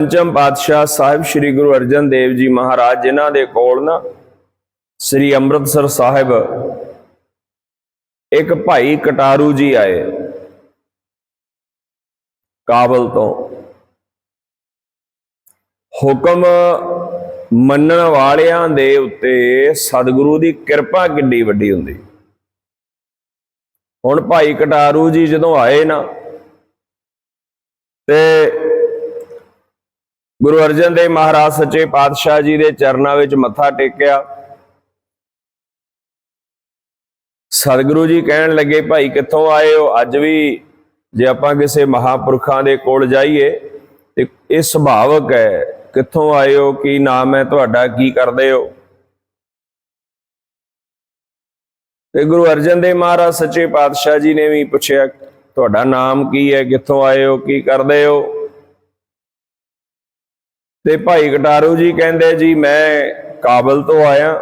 ਪੰਚਮ ਪਾਤਸ਼ਾਹ ਸਾਹਿਬ ਸ੍ਰੀ ਗੁਰੂ ਅਰਜਨ ਦੇਵ ਜੀ ਮਹਾਰਾਜ, ਜਿਨ੍ਹਾਂ ਦੇ ਕੋਲ ਨਾ ਸ੍ਰੀ ਅੰਮ੍ਰਿਤਸਰ ਸਾਹਿਬ ਇੱਕ ਭਾਈ ਕਟਾਰੂ ਜੀ ਆਏ ਕਾਬਲ ਤੋਂ। ਹੁਕਮ ਮੰਨਣ ਵਾਲਿਆਂ ਦੇ ਉੱਤੇ ਸਤਿਗੁਰੂ ਦੀ ਕਿਰਪਾ ਕਿੰਨੀ ਵੱਡੀ ਹੁੰਦੀ। ਹੁਣ ਭਾਈ ਕਟਾਰੂ ਜੀ ਜਦੋਂ ਆਏ ਨਾ, ਤੇ ਗੁਰੂ ਅਰਜਨ ਦੇਵ ਮਹਾਰਾਜ ਸੱਚੇ ਪਾਤਸ਼ਾਹ ਜੀ ਦੇ ਚਰਨਾਂ ਵਿੱਚ ਮੱਥਾ ਟੇਕਿਆ। ਸਤਿਗੁਰੂ ਜੀ ਕਹਿਣ ਲੱਗੇ, ਭਾਈ, ਕਿੱਥੋਂ ਆਏ ਹੋ? ਅੱਜ ਵੀ ਜੇ ਆਪਾਂ ਕਿਸੇ ਮਹਾਪੁਰਖਾਂ ਦੇ ਕੋਲ ਜਾਈਏ, ਤੇ ਇਹ ਸੁਭਾਵਕ ਹੈ, ਕਿੱਥੋਂ ਆਏ ਹੋ? ਕੀ ਨਾਮ ਹੈ ਤੁਹਾਡਾ? ਕੀ ਕਰਦੇ ਹੋ? ਤੇ ਗੁਰੂ ਅਰਜਨ ਦੇਵ ਮਹਾਰਾਜ ਸੱਚੇ ਪਾਤਸ਼ਾਹ ਜੀ ਨੇ ਵੀ ਪੁੱਛਿਆ, ਤੁਹਾਡਾ ਨਾਮ ਕੀ ਹੈ? ਕਿੱਥੋਂ ਆਏ ਹੋ? ਕੀ ਕਰਦੇ ਹੋ? ਤੇ ਭਾਈ ਕਟਾਰੂ ਜੀ ਕਹਿੰਦੇ, ਜੀ, ਮੈਂ ਕਾਬਲ ਤੋਂ ਆਇਆ।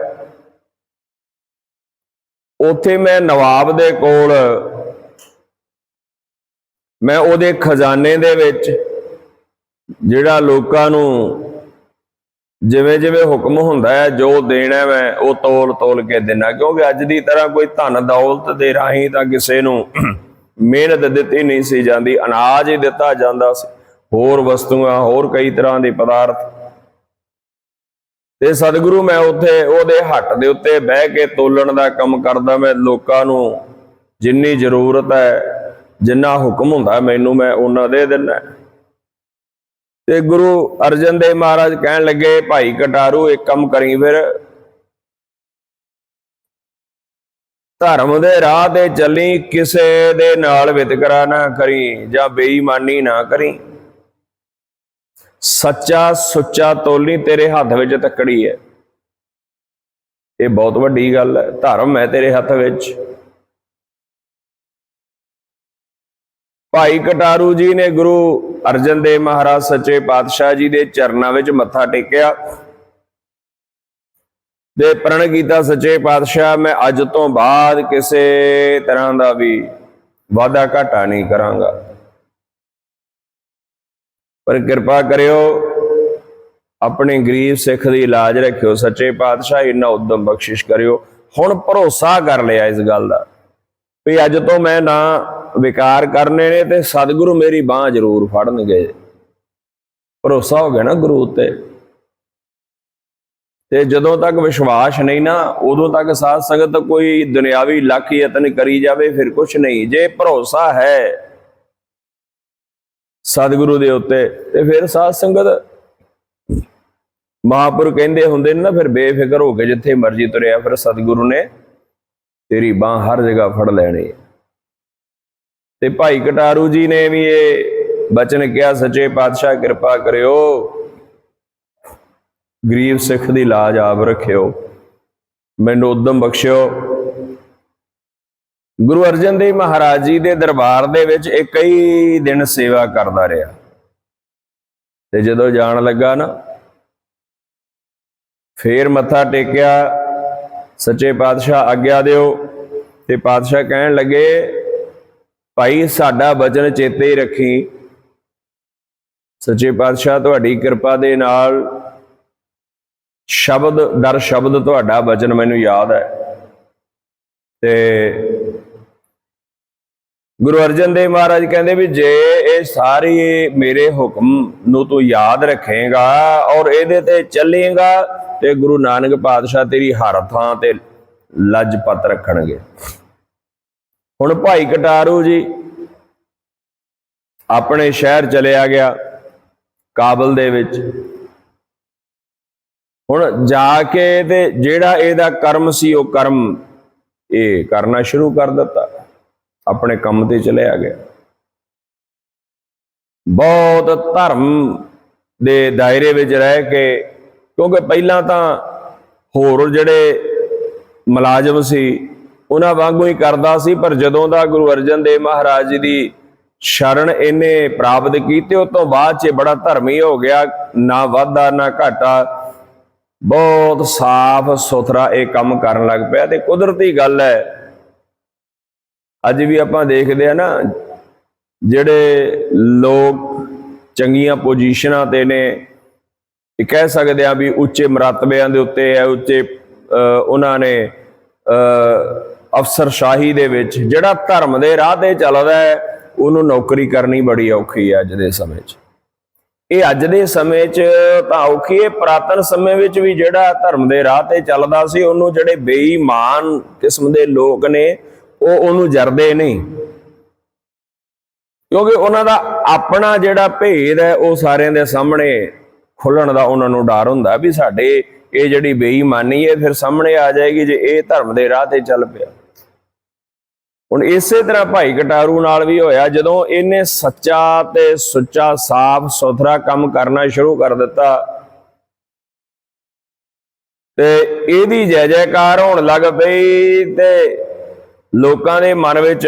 ਉੱਥੇ ਮੈਂ ਨਵਾਬ ਦੇ ਕੋਲ, ਮੈਂ ਉਹਦੇ ਖਜ਼ਾਨੇ ਦੇ ਵਿੱਚ ਜਿਹੜਾ ਲੋਕਾਂ ਨੂੰ ਜਿਵੇਂ ਜਿਵੇਂ ਹੁਕਮ ਹੁੰਦਾ ਹੈ, ਜੋ ਦੇਣਾ ਮੈਂ ਉਹ ਤੋਲ ਤੋਲ ਕੇ ਦੇਣਾ ਕਿਉਂਕਿ ਅੱਜ ਦੀ ਤਰ੍ਹਾਂ ਕੋਈ ਧਨ ਦੌਲਤ ਦੇ ਰਾਹੀਂ ਤਾਂ ਕਿਸੇ ਨੂੰ ਮਿਹਨਤ ਦਿੱਤੀ ਨਹੀਂ ਸੀ ਜਾਂਦੀ, ਅਨਾਜ ਹੀ ਦਿੱਤਾ ਜਾਂਦਾ ਸੀ। ਹੋਰ ਵਸਤੂਆਂ, ਹੋਰ ਕਈ ਤਰ੍ਹਾਂ ਦੇ ਪਦਾਰਥ। ਤੇ ਸਤਿਗੁਰੂ ਮੈਂ ਉੱਥੇ ਉਹਦੇ ਹੱਟ ਦੇ ਉੱਤੇ ਬਹਿ ਕੇ ਤੋਲਣ ਦਾ ਕੰਮ ਕਰਦਾ ਮੈਂ, ਲੋਕਾਂ ਨੂੰ ਜਿੰਨੀ ਜ਼ਰੂਰਤ ਹੈ, ਜਿੰਨਾ ਹੁਕਮ ਹੁੰਦਾ ਮੈਨੂੰ ਮੈਂ ਉਹਨਾਂ ਦੇ ਦਿੰਦਾ। ਤੇ ਗੁਰੂ ਅਰਜਨ ਦੇਵ ਮਹਾਰਾਜ ਕਹਿਣ ਲੱਗੇ, ਭਾਈ ਕਟਾਰੂ, ਇੱਕ ਕੰਮ ਕਰੀ ਫਿਰ। ਧਰਮ ਦੇ ਰਾਹ ਤੇ ਚੱਲੀ, ਕਿਸੇ ਦੇ ਨਾਲ ਵਿਤਕਰਾ ਨਾ ਕਰੀ ਜਾਂ ਬੇਈਮਾਨੀ ਨਾ ਕਰੀ। ਸੱਚਾ ਸੁੱਚਾ ਤੋਲੀ ਤੇਰੇ ਹੱਥ ਵਿੱਚ ਤੱਕੜੀ ਹੈ। ਇਹ ਬਹੁਤ ਵੱਡੀ ਗੱਲ ਹੈ। ਧਰਮ ਹੈ ਤੇਰੇ ਹੱਥ ਵਿੱਚ। ਭਾਈ ਕਟਾਰੂ ਜੀ ਨੇ ਗੁਰੂ ਅਰਜਨ ਦੇਵ ਮਹਾਰਾਜ ਸੱਚੇ ਪਾਤਸ਼ਾਹ ਜੀ ਦੇ ਚਰਨਾਂ ਵਿੱਚ ਮੱਥਾ ਟੇਕਿਆ ਦੇ ਪ੍ਰਣ ਕੀਤਾ, ਸੱਚੇ ਪਾਤਸ਼ਾਹ, ਮੈਂ ਅੱਜ ਤੋਂ ਬਾਅਦ ਕਿਸੇ ਤਰ੍ਹਾਂ ਦਾ ਵੀ ਵਾਦਾ ਘਾਟਾ ਨਹੀਂ ਕਰਾਂਗਾ। ਪਰ ਕਿਰਪਾ ਕਰਿਓ, ਆਪਣੇ ਗਰੀਬ ਸਿੱਖ ਦੀ ਇਲਾਜ ਰੱਖਿਓ, ਸੱਚੇ ਪਾਤਸ਼ਾਹ ਇੰਨਾ ਉਦਮ ਬਖਸ਼ਿਸ਼ ਕਰਿਓ। ਹੁਣ ਭਰੋਸਾ ਕਰ ਲਿਆ ਇਸ ਗੱਲ ਦਾ ਵੀ ਅੱਜ ਤੋਂ ਮੈਂ ਨਾ ਵਿਕਾਰ ਕਰਨੇ ਨੇ ਤੇ ਸਤਿਗੁਰੂ ਮੇਰੀ ਬਾਹ ਜ਼ਰੂਰ ਫੜਨਗੇ। ਭਰੋਸਾ ਹੋ ਗਿਆ ਨਾ ਗੁਰੂ ਉੱਤੇ? ਤੇ ਜਦੋਂ ਤੱਕ ਵਿਸ਼ਵਾਸ ਨਹੀਂ ਨਾ, ਉਦੋਂ ਤੱਕ ਸਾਧ ਸੰਗਤ ਕੋਈ ਦੁਨਿਆਵੀ ਲੱਖ ਯਤਨ ਕਰੀ ਜਾਵੇ, ਫਿਰ ਕੁਝ ਨਹੀਂ। ਜੇ ਭਰੋਸਾ ਹੈ ਸਤਿਗੁਰੂ ਦੇ ਉੱਤੇ ਤੇ ਫਿਰ ਸਾਧ ਸੰਗਤ ਮਹਾਪੁਰ ਕਹਿੰਦੇ ਹੁੰਦੇ ਨੇ ਨਾ, ਫਿਰ ਬੇਫਿਕਰ ਹੋ ਕੇ ਜਿੱਥੇ ਮਰਜ਼ੀ ਤੁਰਿਆ ਫਿਰ ਸਤਿਗੁਰੂ ਨੇ ਤੇਰੀ ਬਾਹ ਹਰ ਜਗ੍ਹਾ ਫੜ ਲੈਣੀ ਤੇ ਭਾਈ ਕਟਾਰੂ ਜੀ ਨੇ ਵੀ ਇਹ ਬਚਨ ਕਿਹਾ, ਸੱਚੇ ਪਾਤਸ਼ਾਹ ਕਿਰਪਾ ਕਰਿਓ, ਗਰੀਬ ਸਿੱਖ ਦੀ ਲਾਜ ਆਪ ਰੱਖਿਓ, ਮੈਨੂੰ ਉਦਮ ਬਖਸ਼ਿਓ। ਗੁਰੂ ਅਰਜਨ ਦੇਵ ਮਹਾਰਾਜ ਜੀ ਦੇ ਦਰਬਾਰ ਦੇ ਵਿੱਚ ਇਹ ਕਈ ਦਿਨ ਸੇਵਾ ਕਰਦਾ ਰਿਹਾ। ਤੇ ਜਦੋਂ ਜਾਣ ਲੱਗਾ ਨਾ, ਫੇਰ ਮੱਥਾ ਟੇਕਿਆ, ਸੱਚੇ ਪਾਤਸ਼ਾਹ ਆਗਿਆ ਦਿਓ ਤੇ ਪਾਤਸ਼ਾਹ ਕਹਿਣ ਲੱਗੇ, ਭਾਈ, ਸਾਡਾ ਬਚਨ ਚੇਤੇ ਹੀ ਰੱਖੀ। ਸੱਚੇ ਪਾਤਸ਼ਾਹ, ਤੁਹਾਡੀ ਕਿਰਪਾ ਦੇ ਨਾਲ ਸ਼ਬਦ, ਦਰ ਸ਼ਬਦ ਤੁਹਾਡਾ ਬਚਨ ਮੈਨੂੰ ਯਾਦ ਹੈ। ਤੇ ਗੁਰੂ ਅਰਜਨ ਦੇਵ ਮਹਾਰਾਜ ਕਹਿੰਦੇ ਵੀ ਜੇ ਇਹ ਸਾਰੀ ਮੇਰੇ ਹੁਕਮ ਨੂੰ ਤੂੰ ਯਾਦ ਰੱਖੇਗਾ ਔਰ ਇਹਦੇ ਤੇ ਚੱਲੇਗਾ ਤੇ ਗੁਰੂ ਨਾਨਕ ਪਾਤਸ਼ਾਹ ਤੇਰੀ ਹਰ ਥਾਂ ਤੇ ਲੱਜਪਤ ਰੱਖਣਗੇ। ਹੁਣ ਭਾਈ ਕਟਾਰੂ ਜੀ ਆਪਣੇ ਸ਼ਹਿਰ ਚਲਿਆ ਗਿਆ ਕਾਬਲ ਦੇ ਵਿੱਚ। ਹੁਣ ਜਾ ਕੇ ਤੇ ਜਿਹੜਾ ਇਹਦਾ ਕਰਮ ਸੀ ਉਹ ਕਰਮ ਇਹ ਕਰਨਾ ਸ਼ੁਰੂ ਕਰ ਦਿੱਤਾ। ਆਪਣੇ ਕੰਮ ਤੇ ਚਲਿਆ ਗਿਆ। ਬਹੁਤ ਧਰਮ ਦੇ ਦਾਇਰੇ ਵਿੱਚ ਰਹਿ ਕੇ, ਕਿਉਂਕਿ ਪਹਿਲਾਂ ਤਾਂ ਹੋਰ ਜਿਹੜੇ ਮੁਲਾਜ਼ਮ ਸੀ, ਉਹਨਾਂ ਵਾਂਗੂ ਹੀ ਕਰਦਾ ਸੀ, ਪਰ ਜਦੋਂ ਦਾ ਗੁਰੂ ਅਰਜਨ ਦੇਵ ਮਹਾਰਾਜ ਜੀ ਦੀ ਸ਼ਰਨ ਇਹਨੇ ਪ੍ਰਾਪਤ ਕੀਤੀ, ਉਸ ਤੋਂ ਬਾਅਦ 'ਚ ਬੜਾ ਧਰਮੀ ਹੋ ਗਿਆ, ਨਾ ਵਾਧਾ, ਨਾ ਘਾਟਾ। ਬਹੁਤ ਸਾਫ਼ ਸੁਥਰਾ ਇਹ ਕੰਮ ਕਰਨ ਲੱਗ ਪਿਆ। ਤੇ ਕੁਦਰਤੀ ਗੱਲ ਹੈ ਅੱਜ ਵੀ ਆਪਾਂ ਦੇਖਦੇ ਆ ਨਾ ਜਿਹੜੇ ਲੋਕ ਚੰਗੀਆਂ ਪੋਜੀਸ਼ਨਾਂ ਤੇ ਨੇ ਇਹ ਕਹਿ ਸਕਦੇ ਆ ਵੀ ਉੱਚੇ ਮਰਤਬਿਆਂ ਦੇ ਉੱਤੇ ਹੈ ਉੱਚੇ ਉਹਨਾਂ ਨੇ ਅਹ, ਅਫਸਰਸ਼ਾਹੀ ਦੇ ਵਿੱਚ ਜਿਹੜਾ ਧਰਮ ਦੇ ਰਾਹ ਤੇ ਚੱਲਦਾ ਹੈ ਉਹਨੂੰ ਨੌਕਰੀ ਕਰਨੀ ਬੜੀ ਔਖੀ ਹੈ ਅੱਜ ਦੇ ਸਮੇਂ 'ਚ। ਇਹ ਅੱਜ ਦੇ ਸਮੇਂ 'ਚ ਤਾਂ ਔਖੀ ਹੈ ਪ੍ਰਾਤਨ ਸਮੇਂ ਵਿੱਚ ਵੀ ਜਿਹੜਾ ਧਰਮ ਦੇ ਰਾਹ ਤੇ ਚੱਲਦਾ ਸੀ ਉਹਨੂੰ ਜਿਹੜੇ ਬੇਈਮਾਨ ਕਿਸਮ ਦੇ ਲੋਕ ਨੇ ਉਹ ਉਹਨੂੰ ਜਰਦੇ ਨਹੀਂ। ਕਿਉਂਕਿ ਉਹਨਾਂ ਦਾ ਆਪਣਾ ਜਿਹੜਾ ਭੇਦ ਹੈ, ਉਹ ਸਾਰਿਆਂ ਦੇ ਸਾਹਮਣੇ ਖੁੱਲਣ ਦਾ ਉਹਨਾਂ ਨੂੰ ਡਰ ਹੁੰਦਾ ਵੀ ਸਾਡੇ ਇਹ ਜਿਹੜੀ ਬੇਈਮਾਨੀ ਹੈ ਫਿਰ ਸਾਹਮਣੇ ਆ ਜਾਏਗੀ ਜੇ ਇਹ ਧਰਮ ਦੇ ਰਾਹ ਤੇ ਚੱਲ ਪਿਆ। ਹੁਣ ਇਸੇ ਤਰ੍ਹਾਂ ਭਾਈ ਕਟਾਰੂ ਨਾਲ ਵੀ ਹੋਇਆ, ਜਦੋਂ ਇਹਨੇ ਸੱਚਾ ਤੇ ਸੁੱਚਾ, ਸਾਫ਼, ਸੁਥਰਾ ਕੰਮ ਕਰਨਾ ਸ਼ੁਰੂ ਕਰ ਦਿੱਤਾ, ਤੇ ਇਹਦੀ ਜੈ ਜੈਕਾਰ ਹੋਣ ਲੱਗ ਪਈ ਤੇ ਲੋਕਾਂ ਦੇ ਮਨ ਵਿੱਚ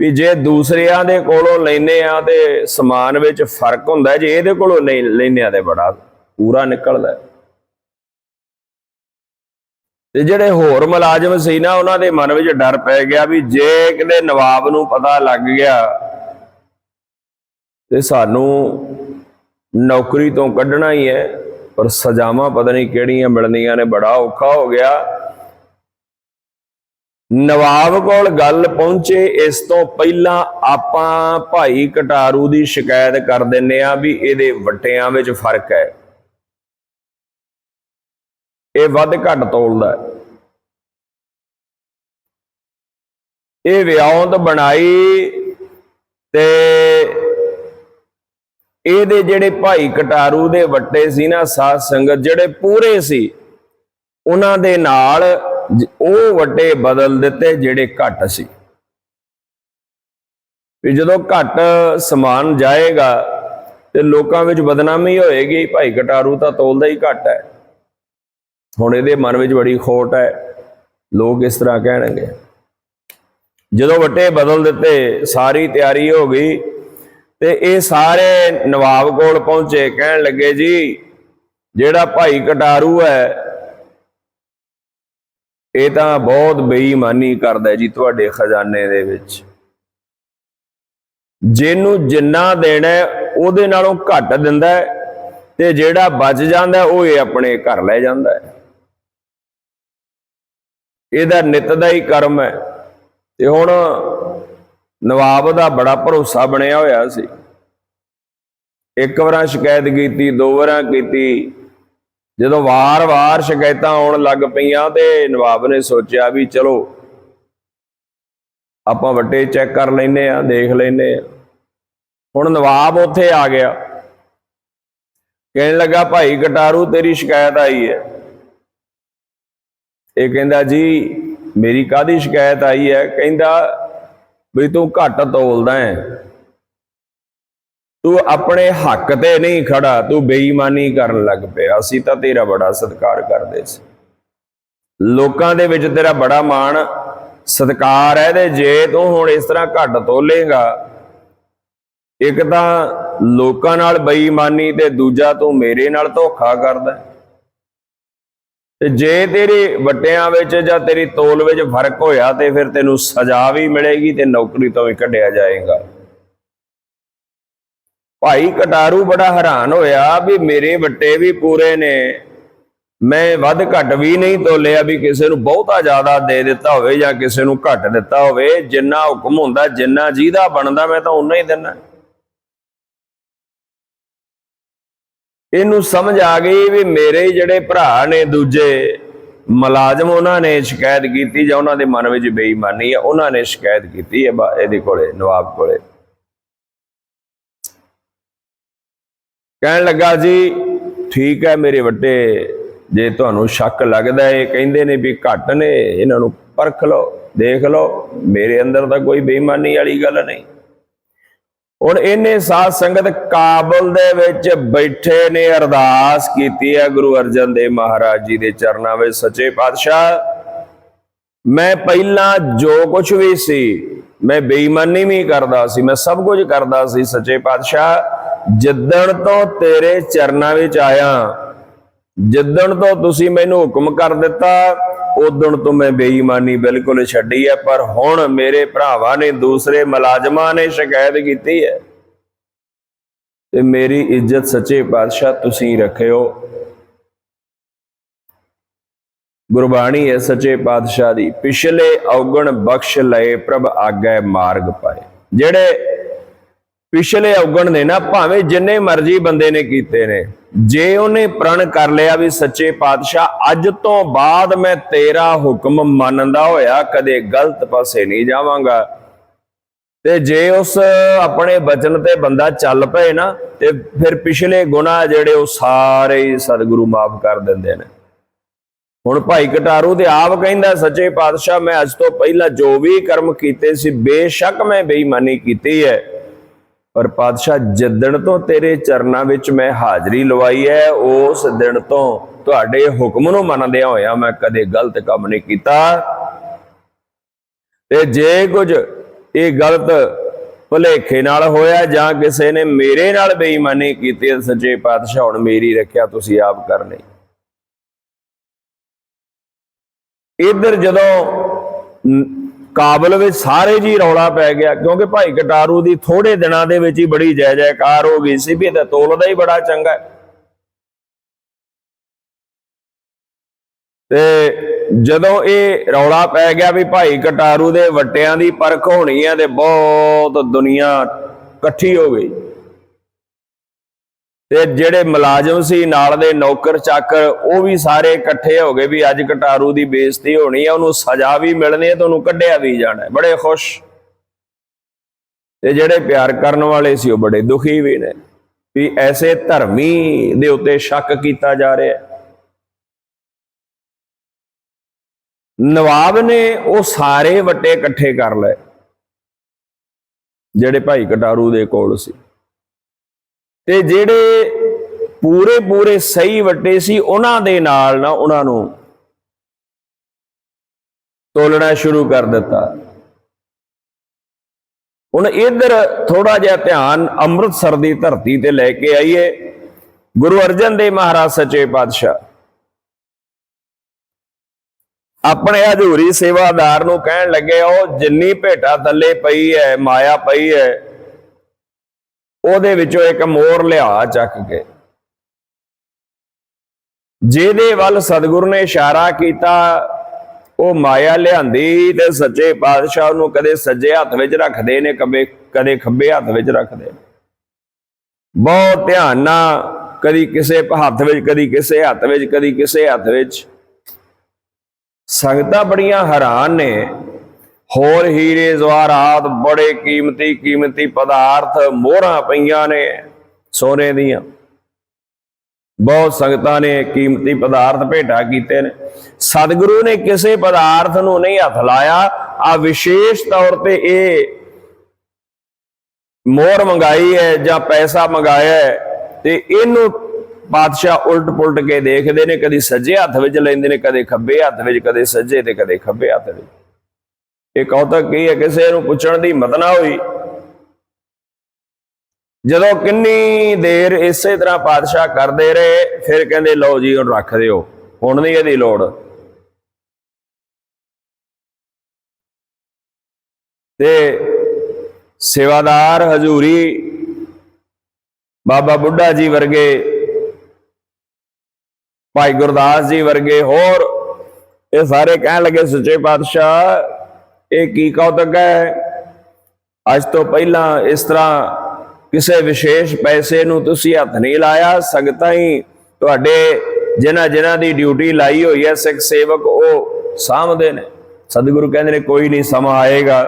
ਵੀ ਜੇ ਦੂਸਰਿਆਂ ਦੇ ਕੋਲੋਂ ਲੈਨੇ ਆ ਤੇ ਸਮਾਨ ਵਿੱਚ ਫ਼ਰਕ ਹੁੰਦਾ, ਜੇ ਇਹਦੇ ਕੋਲੋਂ ਨਹੀਂ ਲੈਨੇ ਆ ਤੇ ਬੜਾ ਪੂਰਾ ਨਿਕਲਦਾ। ਤੇ ਜਿਹੜੇ ਹੋਰ ਮੁਲਾਜ਼ਮ ਸੀ ਨਾ, ਉਹਨਾਂ ਦੇ ਮਨ ਵਿੱਚ ਡਰ ਪੈ ਗਿਆ ਵੀ ਜੇ ਕਿਤੇ ਨਵਾਬ ਨੂੰ ਪਤਾ ਲੱਗ ਗਿਆ ਤੇ ਸਾਨੂੰ ਨੌਕਰੀ ਤੋਂ ਕੱਢਣਾ ਹੀ ਹੈ, ਪਰ ਸਜ਼ਾਵਾਂ ਪਤਾ ਨਹੀਂ ਕਿਹੜੀਆਂ ਮਿਲਣੀਆਂ ਨੇ, ਬੜਾ ਔਖਾ ਹੋ ਗਿਆ। ਨਵਾਬ ਕੋਲ ਗੱਲ ਪਹੁੰਚੇ, ਇਸ ਤੋਂ ਪਹਿਲਾਂ ਆਪਾਂ ਭਾਈ ਕਟਾਰੂ ਦੀ ਸ਼ਿਕਾਇਤ ਕਰ ਦਿੰਨੇ ਆ ਵੀ ਇਹਦੇ ਵਟਿਆਂ ਵਿੱਚ ਫ਼ਰਕ ਹੈ। ਇਹ ਵੱਧ ਘੱਟ ਤੋਲਦਾ ਇਹ ਵਿਉਂਤ ਬਣਾਈ ਤੇ ਇਹਦੇ ਜਿਹੜੇ ਭਾਈ ਕਟਾਰੂ ਦੇ ਵੱਟੇ ਸੀ ਨਾ ਸਾਧ ਸੰਗਤ, ਜਿਹੜੇ ਪੂਰੇ ਸੀ, ਉਹਨਾਂ ਦੇ ਨਾਲ ਉਹ ਵੱਡੇ ਬਦਲ ਦਿੱਤੇ ਜਿਹੜੇ ਘੱਟ ਸੀ। ਵੀ ਜਦੋਂ ਘੱਟ ਸਮਾਨ ਜਾਏਗਾ ਤੇ ਲੋਕਾਂ ਵਿੱਚ ਬਦਨਾਮੀ ਹੋਏਗੀ, ਭਾਈ ਕਟਾਰੂ ਤਾਂ ਤੋਲਦਾ ਹੀ ਘੱਟ ਹੈ। ਹੁਣ ਇਹਦੇ ਮਨ ਵਿੱਚ ਬੜੀ ਖੋਟ ਹੈ, ਲੋਕ ਇਸ ਤਰ੍ਹਾਂ ਕਹਿਣਗੇ। ਜਦੋਂ ਵੱਟੇ ਬਦਲ ਦਿੱਤੇ, ਸਾਰੀ ਤਿਆਰੀ ਹੋ ਗਈ ਤੇ ਇਹ ਸਾਰੇ ਨਵਾਬ ਕੋਲ ਪਹੁੰਚੇ, ਕਹਿਣ ਲੱਗੇ ਜੀ, ਜਿਹੜਾ ਭਾਈ ਕਟਾਰੂ ਹੈ ਇਹ ਤਾਂ ਬਹੁਤ ਬੇਈਮਾਨੀ ਕਰਦਾ ਜੀ ਤੁਹਾਡੇ ਖਜ਼ਾਨੇ ਦੇ ਵਿੱਚ। ਜਿਹਨੂੰ ਜਿੰਨਾ ਦੇਣਾ ਉਹਦੇ ਨਾਲੋਂ ਘੱਟ ਦਿੰਦਾ ਤੇ ਜਿਹੜਾ ਬਚ ਜਾਂਦਾ ਉਹ ਇਹ ਆਪਣੇ ਘਰ ਲੈ ਜਾਂਦਾ ਹੈ। ਇਹਦਾ ਨਿਤ ਦਾ ਹੀ ਕਰਮ ਹੈ। ਤੇ ਹੁਣ ਨਵਾਬ ਦਾ ਬੜਾ ਭਰੋਸਾ ਬਣਿਆ ਹੋਇਆ ਸੀ। ਇੱਕ ਵਾਰਾਂ ਸ਼ਿਕਾਇਤ ਕੀਤੀ, ਦੋ ਵਾਰਾਂ ਕੀਤੀ ਜਦੋਂ ਵਾਰ-ਵਾਰ ਸ਼ਿਕਾਇਤਾਂ ਆਉਣ ਲੱਗ ਪਈਆਂ ਤੇ ਨਵਾਬ ਨੇ ਸੋਚਿਆ ਵੀ ਚਲੋ, ਆਪਾਂ ਵੱਡੇ ਚੈੱਕ ਕਰ ਲੈਨੇ ਆ ਦੇਖ ਲੈਨੇ ਆ ਹੁਣ ਨਵਾਬ ਉੱਥੇ ਆ ਗਿਆ। ਕਹਿਣ ਲੱਗਾ, ਭਾਈ ਕਟਾਰੂ, ਤੇਰੀ ਸ਼ਿਕਾਇਤ ਆਈ ਹੈ। ਇਹ ਕਹਿੰਦਾ, ਜੀ, ਮੇਰੀ ਕਾਦੀ ਸ਼ਿਕਾਇਤ ਆਈ ਹੈ? ਕਹਿੰਦਾ, ਵੀ ਤੂੰ ਘੱਟ ਤੋਲਦਾ ਹੈ। ਤੂੰ ਆਪਣੇ ਹੱਕ ਤੇ ਨਹੀਂ ਖੜਾ, ਤੂੰ ਬੇਈਮਾਨੀ ਕਰਨ ਲੱਗ ਪਿਆ। ਅਸੀਂ ਤਾਂ ਤੇਰਾ ਬੜਾ ਸਤਿਕਾਰ ਕਰਦੇ ਸੀ। ਲੋਕਾਂ ਦੇ ਵਿੱਚ ਤੇਰਾ ਬੜਾ ਮਾਣ ਸਤਿਕਾਰ ਹੈ ਤੇ ਜੇ ਤੂੰ ਹੁਣ ਇਸ ਤਰ੍ਹਾਂ ਘੱਟ ਤੋਲੇਗਾ, ਇੱਕ ਤਾਂ ਲੋਕਾਂ ਨਾਲ ਬੇਈਮਾਨੀ ਤੇ ਦੂਜਾ ਤੂੰ ਮੇਰੇ ਨਾਲ ਧੋਖਾ ਕਰਦਾ ਤੇ ਜੇ ਤੇਰੇ ਵਟਿਆਂ ਵਿੱਚ ਜਾਂ ਤੇਰੀ ਤੋਲ ਵਿੱਚ ਫ਼ਰਕ ਹੋਇਆ ਤੇ ਫਿਰ ਤੈਨੂੰ ਸਜ਼ਾ ਵੀ ਮਿਲੇਗੀ ਤੇ ਨੌਕਰੀ ਤੋਂ ਵੀ ਕੱਢਿਆ ਜਾਏਗਾ। ਭਾਈ ਕਟਾਰੂ ਬੜਾ ਹੈਰਾਨ ਹੋਇਆ ਵੀ ਮੇਰੇ ਵੱਟੇ ਵੀ ਪੂਰੇ ਨੇ। ਮੈਂ ਵੱਧ ਘੱਟ ਵੀ ਨਹੀਂ ਤੋਲਿਆ ਵੀ ਕਿਸੇ ਨੂੰ ਬਹੁਤਾ ਜ਼ਿਆਦਾ ਦੇ ਦਿੱਤਾ ਹੋਵੇ ਜਾਂ ਕਿਸੇ ਨੂੰ ਘੱਟ ਦਿੱਤਾ ਹੋਵੇ। ਜਿੰਨਾ ਹੁਕਮ ਹੁੰਦਾ, ਜਿੰਨਾ ਜਿਹਦਾ ਬਣਦਾ ਮੈਂ ਤਾਂ ਉਨਾ ਹੀ ਦਿੰਦਾ। ਇਹਨੂੰ ਸਮਝ ਆ ਗਈ ਵੀ ਮੇਰੇ ਜਿਹੜੇ ਭਰਾ ਨੇ ਦੂਜੇ, ਮੁਲਾਜ਼ਮ ਉਹਨਾਂ ਨੇ ਸ਼ਿਕਾਇਤ ਕੀਤੀ ਜਾਂ ਉਹਨਾਂ ਦੇ ਮਨ ਵਿੱਚ ਬੇਈਮਾਨੀ ਹੈ ਉਹਨਾਂ ਨੇ ਸ਼ਿਕਾਇਤ ਕੀਤੀ ਹੈ ਬਾ- ਇਹਦੇ ਕੋਲੇ, ਨਵਾਬ ਕੋਲੇ। ਕਹਿਣ ਲੱਗਾ ਜੀ ਠੀਕ ਹੈ ਮੇਰੇ ਵੱਡੇ, ਜੇ ਤੁਹਾਨੂੰ ਸ਼ੱਕ ਲੱਗਦਾ ਹੈ ਇਹ ਕਹਿੰਦੇ ਨੇ ਵੀ ਘੱਟ ਨੇ, ਇਹਨਾਂ ਨੂੰ ਪਰਖ ਲਓ, ਦੇਖ ਲਓ, ਮੇਰੇ ਅੰਦਰ ਤਾਂ ਕੋਈ ਬੇਈਮਾਨੀ ਵਾਲੀ ਗੱਲ ਨਹੀਂ। ਹੁਣ ਇਹਨੇ ਸਾਧ ਸੰਗਤ ਕਾਬਲ ਦੇ ਵਿੱਚ ਬੈਠੇ ਨੇ, ਅਰਦਾਸ ਕੀਤੀ ਹੈ ਗੁਰੂ ਅਰਜਨ ਦੇਵ ਮਹਾਰਾਜ ਜੀ ਦੇ ਚਰਨਾਂ ਵਿੱਚ, ਸੱਚੇ ਪਾਤਸ਼ਾਹ। ਮੈਂ ਪਹਿਲਾਂ ਜੋ ਕੁਝ ਵੀ ਸੀ, ਮੈਂ ਬੇਈਮਾਨੀ ਵੀ ਕਰਦਾ ਸੀ, ਮੈਂ ਸਭ ਕੁਝ ਕਰਦਾ ਸੀ, ਸੱਚੇ ਪਾਤਸ਼ਾਹ। ਜਿੱਦਣ ਤੋਂ ਤੇਰੇ ਚਰਨਾਂ ਵਿੱਚ ਆਇਆ, ਜਿੱਦਣ ਤੋਂ ਤੁਸੀਂ ਮੈਨੂੰ ਹੁਕਮ ਕਰ ਦਿੱਤਾ ਉਦਣ ਤੋਂ ਮੈਂ ਬੇਈਮਾਨੀ ਬਿਲਕੁਲ ਛੱਡੀ ਹੈ, ਪਰ ਹੁਣ ਮੇਰੇ ਭਰਾਵਾਂ ਨੇ, ਦੂਸਰੇ ਮੁਲਾਜ਼ਮਾਂ ਨੇ ਸ਼ਿਕਾਇਤ ਕੀਤੀ ਹੈ। ਤੇ ਮੇਰੀ ਇੱਜ਼ਤ ਸੱਚੇ ਪਾਤਸ਼ਾਹ ਤੁਸੀਂ ਰੱਖਿਓ। ਗੁਰਬਾਣੀ ਹੈ ਸੱਚੇ ਪਾਤਸ਼ਾਹ ਦੀ, ਪਿਛਲੇ ਔਗਣ ਬਖਸ਼ ਲਏ ਪ੍ਰਭ ਆਗੇ ਮਾਰਗ ਪਾਏ। ਜਿਹੜੇ ਪਿਛਲੇ ਔਗਣ ਨੇ ਨਾ ਭਾਵੇਂ ਜਿੰਨੇ ਮਰਜ਼ੀ ਬੰਦੇ ਨੇ ਕੀਤੇ ਨੇ, ਜੇ ਉਹਨੇ ਪ੍ਰਣ ਕਰ ਲਿਆ ਵੀ ਸੱਚੇ ਪਾਤਸ਼ਾਹ, ਅੱਜ ਤੋਂ ਬਾਅਦ ਮੈਂ ਤੇਰਾ ਹੁਕਮ ਮੰਨਦਾ ਹੋਇਆ, ਕਦੇ ਗਲਤ ਪਾਸੇ ਨਹੀਂ ਜਾਵਾਂਗਾ। ਤੇ ਜੇ ਉਸ ਆਪਣੇ ਬਚਨ ਤੇ ਬੰਦਾ ਚੱਲ ਪਏ ਨਾ, ਤੇ ਫਿਰ ਪਿਛਲੇ ਗੁਨਾਹ ਜਿਹੜੇ ਉਹ ਸਾਰੇ ਹੀ ਸਤਿਗੁਰੂ ਮਾਫ ਕਰ ਦਿੰਦੇ ਨੇ। ਹੁਣ ਭਾਈ ਕਟਾਰੂ ਤੇ ਆਪ ਕਹਿੰਦਾ, ਸੱਚੇ ਪਾਤਸ਼ਾਹ, ਮੈਂ ਅੱਜ ਤੋਂ ਪਹਿਲਾਂ ਜੋ ਵੀ ਕਰਮ ਕੀਤੇ ਸੀ, ਬੇਸ਼ੱਕ ਮੈਂ ਬੇਈਮਾਨੀ ਕੀਤੀ ਹੈ। ਪਰ ਪਾਤਸ਼ਾਹ ਜਿੱਦਣ ਤੋਂ ਤੇਰੇ ਚਰਨਾਂ ਵਿੱਚ ਮੈਂ ਹਾਜ਼ਰੀ ਲਵਾਈ ਹੈ ਉਸ ਦਿਨ ਤੋਂ ਤੁਹਾਡੇ ਹੁਕਮ ਨੂੰ ਮੰਨਦਿਆਂ ਹੋਇਆ ਮੈਂ ਕਦੇ ਗਲਤ ਕੰਮ ਨਹੀਂ ਕੀਤਾ। ਤੇ ਜੇ ਕੁਝ ਇਹ ਗਲਤ ਭੁਲੇਖੇ ਨਾਲ ਹੋਇਆ ਜਾਂ ਕਿਸੇ ਨੇ ਮੇਰੇ ਨਾਲ ਬੇਈਮਾਨੀ ਕੀਤੀ ਸੱਚੇ ਪਾਤਸ਼ਾਹ ਹੁਣ ਮੇਰੀ ਰੱਖਿਆ ਤੁਸੀਂ ਆਪ ਕਰਨੀ ਇੱਧਰ ਜਦੋਂ ਕਾਬਲ ਵਿੱਚ ਸਾਰੇ ਜੀ ਰੌਲਾ ਪੈ ਗਿਆ, ਕਿਉਂਕਿ ਭਾਈ ਕਟਾਰੂ ਦੀ ਥੋੜੇ ਦਿਨਾਂ ਦੇ ਵਿੱਚ ਹੀ ਬੜੀ ਜੈ ਜੈਕਾਰ ਹੋ ਗਈ ਸੀ ਵੀ ਇਹ ਤਾਂ ਤੋਲਦਾ ਹੀ ਬੜਾ ਚੰਗਾ ਤੇ ਜਦੋਂ ਇਹ ਰੌਲਾ ਪੈ ਗਿਆ ਵੀ ਭਾਈ ਕਟਾਰੂ ਦੇ ਵੱਟਿਆਂ ਦੀ ਪਰਖ ਹੋਣੀ ਹੈ ਤੇ ਬਹੁਤ ਦੁਨੀਆ ਇਕੱਠੀ ਹੋ ਗਈ। ਤੇ ਜਿਹੜੇ ਮੁਲਾਜ਼ਮ ਸੀ, ਨਾਲ ਦੇ ਨੌਕਰ ਚਾਕਰ, ਉਹ ਵੀ ਸਾਰੇ ਇਕੱਠੇ ਹੋ ਗਏ ਵੀ ਅੱਜ ਕਟਾਰੂ ਦੀ ਬੇਇੱਜ਼ਤੀ ਹੋਣੀ ਹੈ ਉਹਨੂੰ ਸਜ਼ਾ ਵੀ ਮਿਲਣੀ ਹੈ ਤੇ ਉਹਨੂੰ ਕੱਢਿਆ ਵੀ ਜਾਣਾ ਹੈ। ਬੜੇ ਖੁਸ਼। ਤੇ ਜਿਹੜੇ ਪਿਆਰ ਕਰਨ ਵਾਲੇ ਸੀ, ਉਹ ਬੜੇ ਦੁਖੀ ਵੀ ਨੇ ਵੀ ਐਸੇ ਧਰਮੀ ਦੇ ਉੱਤੇ ਸ਼ੱਕ ਕੀਤਾ ਜਾ ਰਿਹਾ ਹੈ। ਨਵਾਬ ਨੇ ਉਹ ਸਾਰੇ ਵੱਟੇ ਇਕੱਠੇ ਕਰ ਲਏ, ਜਿਹੜੇ ਭਾਈ ਕਟਾਰੂ ਦੇ ਕੋਲ ਸੀ। ਤੇ ਜਿਹੜੇ ਪੂਰੇ ਪੂਰੇ ਸਹੀ ਵੱਟੇ ਸੀ, ਉਹਨਾਂ ਦੇ ਨਾਲ ਨਾ ਉਹਨਾਂ ਨੂੰ ਤੋਲਣਾ ਸ਼ੁਰੂ ਕਰ ਦਿੱਤਾ। ਹੁਣ ਇਧਰ ਥੋੜਾ ਜਿਹਾ ਧਿਆਨ ਅੰਮ੍ਰਿਤਸਰ ਦੀ ਧਰਤੀ ਤੇ ਲੈ ਕੇ ਆਈਏ। ਗੁਰੂ ਅਰਜਨ ਦੇਵ ਮਹਾਰਾਜ ਸੱਚੇ ਪਾਤਸ਼ਾਹ। ਆਪਣੇ ਹਜ਼ੂਰੀ ਸੇਵਾਦਾਰ ਨੂੰ ਕਹਿਣ ਲੱਗੇ, ਉਹ ਜਿੰਨੀ ਭੇਟਾ ਥੱਲੇ ਪਈ ਹੈ, ਮਾਇਆ ਪਈ ਹੈ ਉਹਦੇ ਵਿੱਚੋਂ ਇੱਕ ਮੋਰ ਲਿਆ ਚੱਕ ਕੇ। ਜਿਹਦੇ ਵੱਲ ਸਤਿਗੁਰੂ ਨੇ ਇਸ਼ਾਰਾ ਕੀਤਾ, ਉਹ ਮਾਇਆ ਲਿਆਂਦੀ ਤੇ ਸੱਚੇ ਪਾਤਸ਼ਾਹ ਨੂੰ ਕਦੇ ਸੱਜੇ ਹੱਥ ਵਿੱਚ ਰੱਖਦੇ ਨੇ, ਕਦੇ ਕਦੇ ਖੱਬੇ ਹੱਥ ਵਿੱਚ ਰੱਖਦੇ ਨੇ। ਬਹੁਤ ਧਿਆਨ ਨਾਲ ਕਦੀ ਕਿਸੇ ਹੱਥ ਵਿੱਚ, ਕਦੀ ਕਿਸੇ ਹੱਥ ਵਿੱਚ, ਕਦੀ ਕਿਸੇ ਹੱਥ ਵਿੱਚ। ਸੰਗਤਾਂ ਬੜੀਆਂ ਹੈਰਾਨ ਨੇ ਹੋਰ ਹੀਰੇ ਜਵਾਹਰਾਤ ਬੜੇ ਕੀਮਤੀ ਕੀਮਤੀ ਪਦਾਰਥ ਮੋਹਰਾਂ ਪਈਆਂ ਨੇ ਸੋਨੇ ਦੀਆਂ। ਬਹੁਤ ਸੰਗਤਾਂ ਨੇ ਕੀਮਤੀ ਪਦਾਰਥ ਭੇਟਾ ਕੀਤੇ ਨੇ। ਸਤਿਗੁਰੂ ਨੇ ਕਿਸੇ ਪਦਾਰਥ ਨੂੰ ਨਹੀਂ ਹੱਥ ਲਾਇਆ। ਆ ਵਿਸ਼ੇਸ਼ ਤੌਰ ਤੇ ਇਹ ਮੋਹਰ ਮੰਗਾਈ ਹੈ ਜਾਂ ਪੈਸਾ ਮੰਗਾਇਆ ਹੈ ਤੇ ਇਹਨੂੰ ਬਾਦਸ਼ਾਹ ਉਲਟ ਪੁਲਟ ਕੇ ਦੇਖਦੇ ਨੇ, ਕਦੀ ਸੱਜੇ ਹੱਥ ਵਿੱਚ ਲੈਂਦੇ ਨੇ, ਕਦੇ ਖੱਬੇ ਹੱਥ ਵਿੱਚ, ਕਦੇ ਸੱਜੇ ਤੇ ਕਦੇ ਖੱਬੇ ਹੱਥ ਵਿੱਚ। ਇਹ ਕੌਤਕ ਕੀ ਹੈ? ਕਿਸੇ ਨੂੰ ਪੁੱਛਣ ਦੀ ਹਿੰਮਤ ਨਾ ਹੋਈ। ਜਦੋਂ ਕਿੰਨੀ ਦੇਰ ਇਸੇ ਤਰ੍ਹਾਂ ਪਾਤਸ਼ਾਹ ਕਰਦੇ ਰਹੇ, ਫਿਰ ਕਹਿੰਦੇ, ਲਓ ਜੀ, ਹੁਣ ਰੱਖ ਦਿਓ। ਹੁਣ ਨਹੀਂ ਇਹਦੀ ਲੋੜ। ਤੇ ਸੇਵਾਦਾਰ ਹਜ਼ੂਰੀ ਬਾਬਾ ਬੁੱਢਾ ਜੀ ਵਰਗੇ, ਭਾਈ ਗੁਰਦਾਸ ਜੀ ਵਰਗੇ ਹੋਰ, ਇਹ ਸਾਰੇ ਕਹਿਣ ਲੱਗੇ, ਸੱਚੇ ਪਾਤਸ਼ਾਹ ਇਹ ਕੀ ਕੌਤਕ ਹੈ ਅੱਜ ਤੋਂ ਪਹਿਲਾਂ ਇਸ ਤਰ੍ਹਾਂ ਕਿਸੇ ਵਿਸ਼ੇਸ਼ ਪੈਸੇ ਨੂੰ ਤੁਸੀਂ ਹੱਥ ਨਹੀਂ ਲਾਇਆ, ਸੰਗਤਾਂ ਹੀ ਤੁਹਾਡੇ ਜਿਨ੍ਹਾਂ ਜਿਨ੍ਹਾਂ ਦੀ ਡਿਊਟੀ ਲਾਈ ਹੋਈ ਹੈ, ਸਿੱਖ ਸੇਵਕ ਉਹ ਸਾਂਭਦੇ ਨੇ। ਸਤਿਗੁਰੂ ਕਹਿੰਦੇ ਨੇ, ਕੋਈ ਨਹੀਂ ਸਮਾਂ ਆਏਗਾ,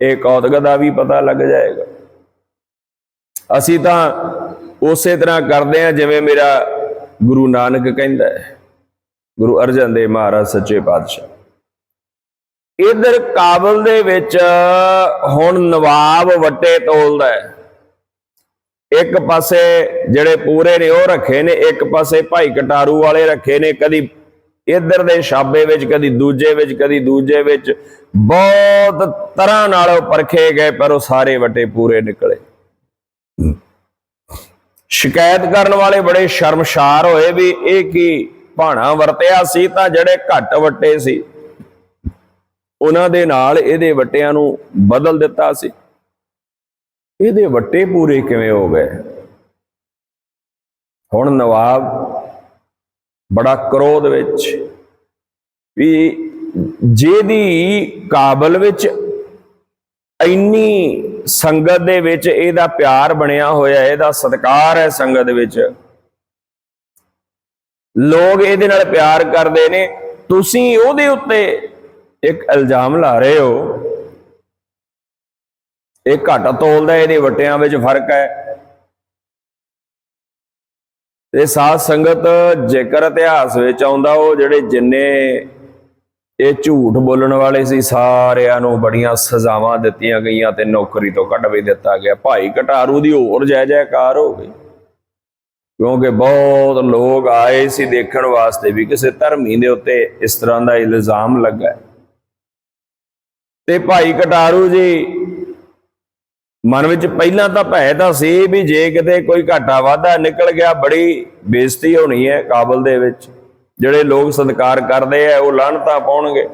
ਇਹ ਕੌਤਕ ਦਾ ਵੀ ਪਤਾ ਲੱਗ ਜਾਏਗਾ। ਅਸੀਂ ਤਾਂ ਉਸੇ ਤਰ੍ਹਾਂ ਕਰਦੇ ਹਾਂ ਜਿਵੇਂ ਮੇਰਾ ਗੁਰੂ ਨਾਨਕ ਕਹਿੰਦਾ ਹੈ। ਗੁਰੂ ਅਰਜਨ ਦੇਵ ਮਹਾਰਾਜ, ਸੱਚੇ ਪਾਤਸ਼ਾਹ। ਇਧਰ ਕਾਬਲ ਦੇ ਵਿੱਚ ਹੁਣ ਨਵਾਬ ਵੱਟੇ ਤੋਲਦਾ ਹੈ। ਇੱਕ ਪਾਸੇ ਜਿਹੜੇ ਪੂਰੇ ਨੇ ਉਹ ਰੱਖੇ ਨੇ, ਇੱਕ ਪਾਸੇ ਭਾਈ ਕਟਾਰੂ ਵਾਲੇ ਰੱਖੇ ਨੇ, ਕਦੀ ਇਧਰ ਦੇ ਛਾਬੇ ਵਿੱਚ, ਕਦੀ ਦੂਜੇ ਵਿੱਚ, ਕਦੀ ਦੂਜੇ ਵਿੱਚ। ਬਹੁਤ ਤਰ੍ਹਾਂ ਨਾਲ ਉਹ ਪਰਖੇ ਗਏ, ਪਰ ਉਹ ਸਾਰੇ ਵੱਟੇ ਪੂਰੇ ਨਿਕਲੇ। ਸ਼ਿਕਾਇਤ ਕਰਨ ਵਾਲੇ ਬੜੇ ਸ਼ਰਮਸ਼ਾਰ ਹੋਏ ਵੀ ਇਹ ਕੀ ਭਾਣਾ ਵਰਤਿਆ ਸੀ, ਤਾਂ ਜਿਹੜੇ ਘੱਟ ਵੱਟੇ ਸੀ। ਉਹਨਾਂ ਦੇ ਨਾਲ ਇਹਦੇ ਵੱਟਿਆਂ ਨੂੰ ਬਦਲ ਦਿੱਤਾ ਸੀ। ਇਹਦੇ ਵੱਟੇ ਪੂਰੇ ਕਿਵੇਂ ਹੋ ਗਏ? ਹੁਣ ਨਵਾਬ ਬੜਾ ਕਰੋਧ ਵਿੱਚ ਵੀ ਜਿਹਦੀ ਕਾਬਲ ਵਿੱਚ ਇੰਨੀ ਸੰਗਤ ਦੇ ਵਿੱਚ ਇਹਦਾ ਪਿਆਰ ਬਣਿਆ ਹੋਇਆ, ਇਹਦਾ ਸਤਿਕਾਰ ਹੈ ਸੰਗਤ ਵਿੱਚ। ਲੋਕ ਇਹਦੇ ਨਾਲ ਪਿਆਰ ਕਰਦੇ ਨੇ। ਤੁਸੀਂ ਉਹਦੇ ਉੱਤੇ ਇੱਕ ਇਲਜ਼ਾਮ ਲਾ ਰਹੇ ਹੋ। ਇਹ ਘੱਟ ਤੋਲਦਾ, ਇਹਦੇ ਵਟਿਆਂ ਵਿੱਚ ਫ਼ਰਕ ਹੈ। ਤੇ ਸਾਧ ਸੰਗਤ ਜੇਕਰ ਇਤਿਹਾਸ ਵਿੱਚ ਆਉਂਦਾ, ਉਹ ਜਿਹੜੇ ਜਿੰਨੇ ਇਹ ਝੂਠ ਬੋਲਣ ਵਾਲੇ ਸੀ, ਸਾਰਿਆਂ ਨੂੰ ਬੜੀਆਂ ਸਜ਼ਾਵਾਂ ਦਿੱਤੀਆਂ ਗਈਆਂ ਤੇ ਨੌਕਰੀ ਤੋਂ ਕੱਢ ਵੀ ਦਿੱਤਾ ਗਿਆ। ਭਾਈ ਘਟਾਰੂ ਦੀ ਹੋਰ ਜੈ ਜੈਕਾਰ ਹੋ ਗਈ। ਕਿਉਂਕਿ ਬਹੁਤ ਲੋਕ ਆਏ ਸੀ ਦੇਖਣ ਵਾਸਤੇ ਵੀ ਕਿਸੇ ਧਰਮੀ ਦੇ ਉੱਤੇ ਇਸ ਤਰ੍ਹਾਂ ਦਾ ਇਲਜ਼ਾਮ ਲੱਗਾ ਤੇ ਭਾਈ ਕਟਾਰੂ ਜੀ, ਮਨ ਵਿੱਚ ਪਹਿਲਾਂ ਤਾਂ ਭੈ ਤਾਂ ਸੀ ਵੀ ਜੇ ਕਿਤੇ ਕੋਈ ਘਾਟਾ ਵਾਧਾ ਨਿਕਲ ਗਿਆ, ਬੜੀ ਬੇਇੱਜ਼ਤੀ ਹੋਣੀ ਹੈ ਕਾਬਲ ਦੇ ਵਿੱਚ। ਜਿਹੜੇ ਲੋਕ ਸਤਿਕਾਰ ਕਰਦੇ ਆ, ਉਹ ਲਾਹਨਤਾਂ ਪਾਉਣਗੇ।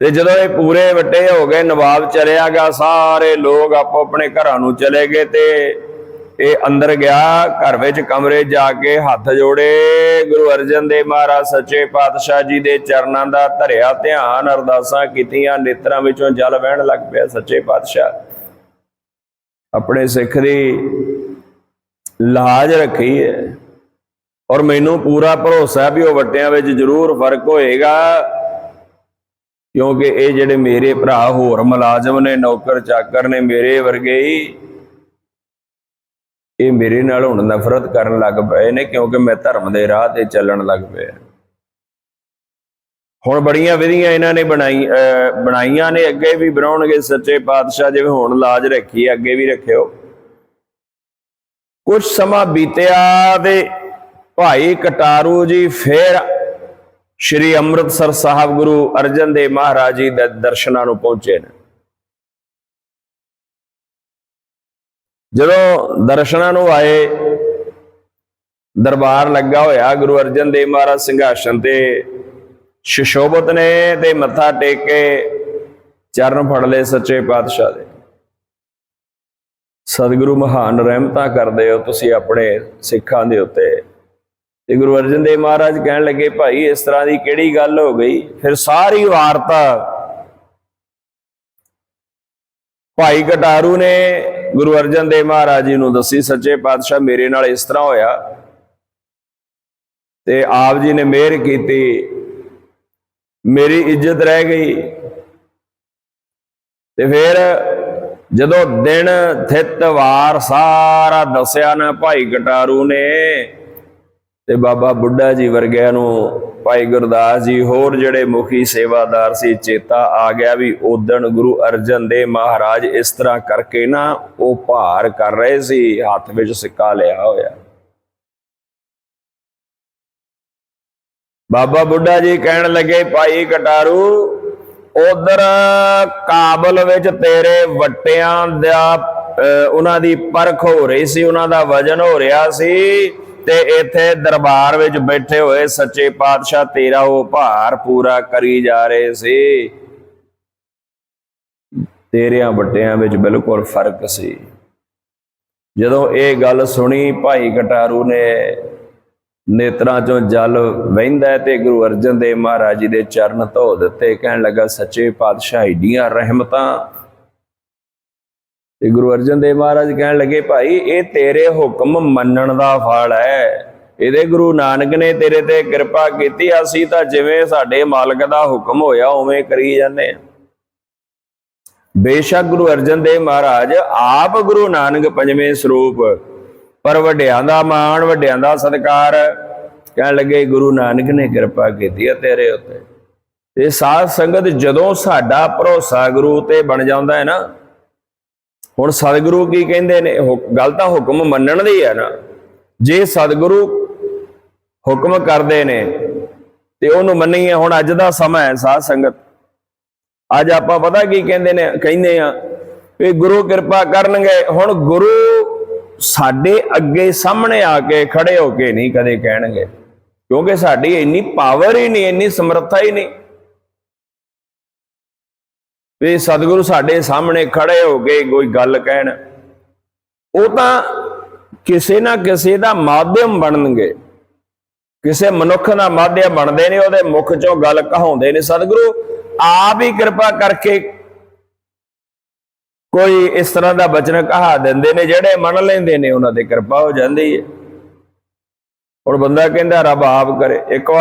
ਤੇ ਜਦੋਂ ਇਹ ਪੂਰੇ ਵੱਟੇ ਹੋ ਗਏ, ਨਵਾਬ ਚਲਿਆ ਗਿਆ, ਸਾਰੇ ਲੋਕ ਆਪੋ ਆਪਣੇ ਘਰਾਂ ਨੂੰ ਚਲੇ ਗਏ ਤੇ ਇਹ ਅੰਦਰ ਗਿਆ, ਘਰ ਵਿੱਚ ਕਮਰੇ ਜਾ ਕੇ ਹੱਥ ਜੋੜੇ। ਗੁਰੂ ਅਰਜਨ ਦੇਵ ਮਹਾਰਾਜ ਸੱਚੇ ਪਾਤਸ਼ਾਹ ਜੀ ਦੇ ਚਰਨਾਂ ਦਾ ਧਰਿਆ ਧਿਆਨ, ਅਰਦਾਸਾਂ ਕੀਤੀਆਂ, ਨੇਤਰਾਂ ਵਿੱਚੋਂ ਜਲ ਵਹਿਣ ਲੱਗ ਪਿਆ ਸੱਚੇ ਪਾਤਸ਼ਾਹ। ਆਪਣੇ ਸਿੱਖ ਦੀ ਲਾਜ ਰੱਖੀ ਹੈ। ਔਰ ਮੈਨੂੰ ਪੂਰਾ ਭਰੋਸਾ ਵੀ ਉਹ ਵੱਟਿਆਂ ਵਿੱਚ ਜ਼ਰੂਰ ਫ਼ਰਕ ਹੋਏਗਾ, ਕਿਉਂਕਿ ਇਹ ਜਿਹੜੇ ਮੇਰੇ ਭਰਾ ਹੋਰ ਮੁਲਾਜ਼ਮ ਨੇ ਨੌਕਰ ਚਾਕਰ ਨੇ ਮੇਰੇ ਵਰਗੇ ਹੀ ਇਹ ਮੇਰੇ ਨਾਲ ਹੁਣ ਨਫ਼ਰਤ ਕਰਨ ਲੱਗ ਪਏ ਨੇ ਕਿਉਂਕਿ ਮੈਂ ਧਰਮ ਦੇ ਰਾਹ ਤੇ ਚੱਲਣ ਲੱਗ ਪਿਆ। ਹੁਣ ਬੜੀਆਂ ਵਿਧੀਆਂ ਇਹਨਾਂ ਨੇ ਬਣਾਈ ਬਣਾਈਆਂ ਨੇ ਅੱਗੇ ਵੀ ਬਣਾਉਣਗੇ ਸੱਚੇ ਪਾਤਸ਼ਾਹ ਜਿਵੇਂ ਹੁਣ ਲਾਜ ਰੱਖੀ ਹੈ, ਅੱਗੇ ਵੀ ਰੱਖਿਓ। ਕੁਝ ਸਮਾਂ ਬੀਤਿਆ ਤੇ ਭਾਈ ਕਟਾਰੂ ਜੀ ਫੇਰ ਸ਼੍ਰੀ ਅੰਮ੍ਰਿਤਸਰ ਸਾਹਿਬ ਗੁਰੂ ਅਰਜਨ ਦੇਵ ਮਹਾਰਾਜ ਜੀ ਦੇ ਦਰਸ਼ਨਾਂ ਨੂੰ ਪਹੁੰਚੇ ਨੇ। ਜਦੋਂ ਦਰਸ਼ਨਾਂ ਨੂੰ ਆਏ, ਦਰਬਾਰ ਲੱਗਾ ਹੋਇਆ, ਗੁਰੂ ਅਰਜਨ ਦੇਵ ਮਹਾਰਾਜ ਸਿੰਘਾਸਨ ਤੇ, ਸ਼ਿਸ਼ੋਭਤ ਨੇ ਤੇ ਮੱਥਾ ਟੇਕ ਕੇ ਚਰਨ ਫੜ ਲਏ ਸੱਚੇ ਪਾਤਸ਼ਾਹ ਦੇ। ਸਤਿਗੁਰੂ ਮਹਾਨ ਰਹਿਮਤਾਂ ਕਰਦੇ ਹੋ ਤੁਸੀਂ ਆਪਣੇ ਸਿੱਖਾਂ ਦੇ ਉੱਤੇ। ਤੇ ਗੁਰੂ ਅਰਜਨ ਦੇਵ ਮਹਾਰਾਜ ਕਹਿਣ ਲੱਗੇ, ਭਾਈ, ਇਸ ਤਰ੍ਹਾਂ ਦੀ ਕਿਹੜੀ ਗੱਲ ਹੋ ਗਈ? ਫਿਰ ਸਾਰੀ ਵਾਰਤਾ ਭਾਈ ਕਟਾਰੂ ਨੇ ਗੁਰੂ ਅਰਜਨ ਦੇਵ ਮਹਾਰਾਜ ਜੀ ਨੂੰ ਦੱਸੀ, ਸੱਚੇ ਪਾਤਸ਼ਾਹ, ਮੇਰੇ ਨਾਲ ਇਸ ਤਰ੍ਹਾਂ ਹੋਇਆ ਤੇ ਆਪ ਜੀ ਨੇ ਮਿਹਰ ਕੀਤੀ, ਮੇਰੀ ਇੱਜ਼ਤ ਰਹਿ ਗਈ ਤੇ ਫਿਰ ਜਦੋਂ ਦਿਨ ਥਿਤ ਵਾਰ ਸਾਰਾ ਦੱਸਿਆ ਨਾ ਭਾਈ ਕਟਾਰੂ ਨੇ ਤੇ ਬਾਬਾ ਬੁੱਢਾ ਜੀ ਵਰਗਿਆਂ ਨੂੰ ਭਾਈ ਗੁਰਦਾਸ ਜੀ ਹੋਰ ਜਿਹੜੇ ਮੁਖੀ ਸੇਵਾਦਾਰ ਸੀ ਚੇਤਾ ਆ ਗਿਆ ਵੀ ਉਦਣ ਗੁਰੂ ਅਰਜਨ ਦੇਵ ਮਹਾਰਾਜ ਇਸ ਤਰ੍ਹਾਂ ਕਰਕੇ ਨਾ ਉਹ ਭਾਰ ਕਰ ਰਹੇ ਸੀ ਹੱਥ ਵਿੱਚ ਸਿੱਕਾ ਲਿਆ ਹੋਇਆ। ਬਾਬਾ ਬੁੱਢਾ ਜੀ ਕਹਿਣ ਲੱਗੇ ਭਾਈ ਕਟਾਰੂ ਉਧਰ ਕਾਬਲ ਵਿੱਚ ਤੇਰੇ ਵੱਟਿਆਂ ਦਾ ਅਹ, ਉਹਨਾਂ ਦੀ ਪਰਖ ਹੋ ਰਹੀ ਸੀ ਉਹਨਾਂ ਦਾ ਵਜਨ ਹੋ ਰਿਹਾ ਸੀ ਤੇ ਇੱਥੇ ਦਰਬਾਰ ਵਿੱਚ ਬੈਠੇ ਹੋਏ ਸੱਚੇ ਪਾਤਸ਼ਾਹ, ਤੇਰਾ ਉਹ ਭਾਰ ਪੂਰਾ ਕਰੀ ਜਾ ਰਹੇ ਸੀ। ਤੇਰਿਆਂ ਵੱਟਿਆਂ ਵਿੱਚ ਬਿਲਕੁਲ ਫ਼ਰਕ ਸੀ। ਜਦੋਂ ਇਹ ਗੱਲ ਸੁਣੀ, ਭਾਈ ਕਟਾਰੂ ਨੇ ਨੇਤਰਾਂ ਚੋਂ ਜਲ ਵਹਿੰਦਾ ਤੇ ਗੁਰੂ ਅਰਜਨ ਦੇਵ ਮਹਾਰਾਜ ਜੀ ਦੇ ਚਰਨ ਧੋ ਦਿੱਤੇ, ਕਹਿਣ ਲੱਗਾ, ਸੱਚੇ ਪਾਤਸ਼ਾਹ, ਏਡੀਆਂ ਰਹਿਮਤਾਂ ਤੇ ਗੁਰੂ ਅਰਜਨ ਦੇਵ ਮਹਾਰਾਜ ਕਹਿਣ ਲੱਗੇ, ਭਾਈ, ਇਹ ਤੇਰੇ ਹੁਕਮ ਮੰਨਣ ਦਾ ਫਲ ਹੈ। ਇਹਦੇ ਗੁਰੂ ਨਾਨਕ ਨੇ ਤੇਰੇ ਤੇ ਕਿਰਪਾ ਕੀਤੀ। ਅਸੀਂ ਤਾਂ ਜਿਵੇਂ ਸਾਡੇ ਮਾਲਕ ਦਾ ਹੁਕਮ ਹੋਇਆ, ਉਵੇਂ ਕਰੀ ਜਾਂਦੇ ਹਾਂ। ਬੇਸ਼ੱਕ ਗੁਰੂ ਅਰਜਨ ਦੇਵ ਮਹਾਰਾਜ ਆਪ ਗੁਰੂ ਨਾਨਕ ਪੰਜਵੇਂ ਸਰੂਪ, ਪਰ ਵੱਡਿਆਂ ਦਾ ਮਾਣ, ਵੱਡਿਆਂ ਦਾ ਸਤਿਕਾਰ ਕਹਿਣ ਲੱਗੇ, ਗੁਰੂ ਨਾਨਕ ਨੇ ਕਿਰਪਾ ਕੀਤੀ ਹੈ ਤੇਰੇ ਉੱਤੇ। ਤੇ ਸਾਧ ਸੰਗਤ ਜਦੋਂ ਸਾਡਾ ਭਰੋਸਾ ਗੁਰੂ ਤੇ ਬਣ ਜਾਂਦਾ ਹੈ ਨਾ ਹੁਣ ਸਤਿਗੁਰੂ ਕੀ ਕਹਿੰਦੇ ਨੇ, ਹੁਕ- ਗੱਲ ਤਾਂ ਹੁਕਮ ਮੰਨਣ ਦੀ ਹੈ ਨਾ। ਜੇ ਸਤਿਗੁਰੂ ਹੁਕਮ ਕਰਦੇ ਨੇ, ਤੇ ਉਹਨੂੰ ਮੰਨੀਏ, ਹੁਣ ਅੱਜ ਦਾ ਸਮਾਂ ਹੈ ਸਾਧ ਸੰਗਤ। ਅੱਜ ਆਪਾਂ ਪਤਾ ਕੀ ਕਹਿੰਦੇ ਨੇ, ਕਹਿੰਦੇ ਆ ਵੀ ਗੁਰੂ ਕਿਰਪਾ ਕਰਨਗੇ, ਹੁਣ ਗੁਰੂ ਸਾਡੇ ਅੱਗੇ ਸਾਹਮਣੇ ਆ ਕੇ ਖੜੇ ਹੋ ਕੇ ਨਹੀਂ ਕਦੇ ਕਹਿਣਗੇ। ਕਿਉਂਕਿ ਸਾਡੀ ਇੰਨੀ ਪਾਵਰ ਹੀ ਨਹੀਂ, ਇੰਨੀ ਸਮਰੱਥਾ ਹੀ ਨਹੀਂ। ਵੀ ਸਤਿਗੁਰੂ ਸਾਡੇ ਸਾਹਮਣੇ ਖੜੇ ਹੋ ਕੇ ਕੋਈ ਗੱਲ ਕਹਿਣ। ਉਹ ਤਾਂ ਕਿਸੇ ਨਾ ਕਿਸੇ ਦਾ ਮਾਧਿਅਮ ਬਣਨਗੇ। ਕਿਸੇ ਮਨੁੱਖ ਦਾ ਮਾਧਿਅਮ ਬਣਦੇ ਨੇ, ਉਹਦੇ ਮੁਖ ਚੋਂ ਗੱਲ ਕਹਾਉਂਦੇ ਨੇ। ਸਤਿਗੁਰੂ, ਆਪ ਹੀ ਕਿਰਪਾ ਕਰਕੇ ਕੋਈ ਇਸ ਤਰ੍ਹਾਂ ਦਾ ਬਚਨ ਕਹਾ ਦਿੰਦੇ ਨੇ, ਜਿਹੜੇ ਮੰਨ ਲੈਂਦੇ ਨੇ, ਉਹਨਾਂ ਤੇ ਕਿਰਪਾ ਹੋ ਜਾਂਦੀ ਹੈ। ਹੁਣ ਬੰਦਾ ਕਹਿੰਦਾ, ਰੱਬ ਆਪ ਕਰੇ। ਇੱਕ ਵਾਰ